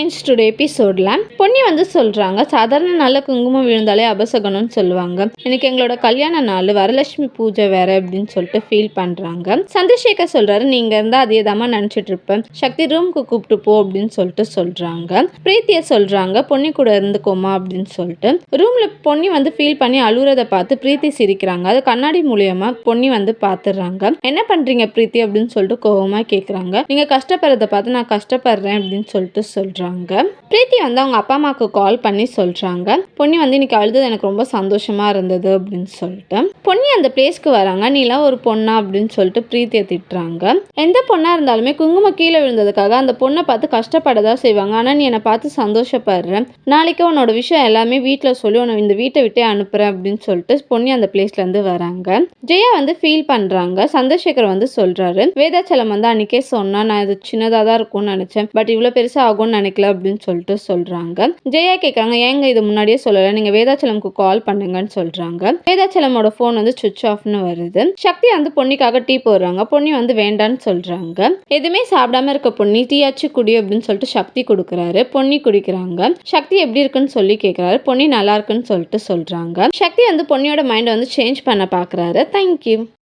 Friends today எபிசோடில் பொன்னி வந்து சொல்கிறாங்க சாதாரண நாளில் குங்குமம் விழுந்தாலே அபசகனம்னு சொல்லுவாங்க. எனக்கு எங்களோட கல்யாண நாள் வரலட்சுமி பூஜை வேற அப்படின்னு சொல்லிட்டு ஃபீல் பண்ணுறாங்க சந்திரசேகர் சொல்கிறாரு நீங்கள் இருந்தால் அதே தாம்மா நினச்சிட்டு இருப்பேன். சக்தி ரூமுக்கு கூப்பிட்டு போ அப்படின்னு சொல்லிட்டு சொல்கிறாங்க பிரீத்தியை சொல்கிறாங்க பொன்னி கூட இருந்துக்கோமா அப்படின்னு சொல்லிட்டு. ரூமில் பொன்னி வந்து ஃபீல் பண்ணி அழுகுறத பார்த்து பிரீத்தி சிரிக்கிறாங்க. அது கண்ணாடி மூலியமா பொன்னி வந்து பார்த்துடுறாங்க என்ன பண்ணுறீங்க பிரீத்தி? அப்படின்னு சொல்லிட்டு கோபமாக கேட்குறாங்க நீங்கள் கஷ்டப்படுறத பார்த்து நான் கஷ்டப்படுறேன் அப்படின்னு சொல்லிட்டு சொல்கிறாங்க பிரீத்தி வந்து அவங்க அப்பா அம்மாவுக்கு கால் பண்ணி சொல்கிறாங்க பொன்னி வந்து இன்னைக்கு அழுதது எனக்கு ரொம்ப சந்தோஷமா இருந்தது அப்படின்னு சொல்லிட்டு. பொன்னி அந்த பிளேஸ்க்கு வராங்க. நீலாம் ஒரு பொண்ணா? அப்படின்னு சொல்லிட்டு பிரீத்தியை திட்டுறாங்க. எந்த பொண்ணா இருந்தாலுமே குங்குமம் கீழே விழுந்ததுக்காக அந்த பொண்ணை பார்த்து கஷ்டப்படதா செய்வாங்க. ஆனால் நீ என்னை பார்த்து சந்தோஷப்படுற. நாளைக்கு உன்னோட விஷயம் எல்லாமே வீட்டில் சொல்லி உன்னை இந்த வீட்டை விட்டே அனுப்புறேன் அப்படின்னு சொல்லிட்டு பொன்னி அந்த பிளேஸ்லேருந்து வராங்க. ஜெயா வந்து ஃபீல் பண்ணுறாங்க சந்திரசேகர் வந்து சொல்றாரு. வேதாச்சலம் வந்து அன்னைக்கே சொன்னால் நான் இது சின்னதாக தான் இருக்கும்னு நினைச்சேன். பட் இவ்வளோ பெருசாக ஆகும்னு நினைக்கிறேன். நினைக்கல அப்படின்னு சொல்லிட்டு சொல்றாங்க. ஜெயா கேட்குறாங்க ஏங்க இது முன்னாடியே சொல்லலை நீங்க வேதாச்சலம்க்கு கால் பண்ணுங்கன்னு சொல்றாங்க. வேதாச்சலமோட ஃபோன் வந்து சுவிச் ஆஃப்னு வருது. சக்தி வந்து பொன்னிக்காக டீ போடுறாங்க. பொன்னி வந்து வேண்டான்னு சொல்றாங்க. எதுவுமே சாப்பிடாம இருக்க பொன்னி டீயாச்சு குடி அப்படின்னு சொல்லிட்டு சக்தி கொடுக்குறாரு. பொன்னி குடிக்கிறாங்க. சக்தி எப்படி இருக்குன்னு சொல்லி கேட்குறாரு பொன்னி நல்லா இருக்குன்னு சொல்லிட்டு சொல்றாங்க. சக்தி வந்து பொன்னியோட மைண்டை வந்து சேஞ்ச் பண்ண பார்க்குறாரு தேங்க்யூ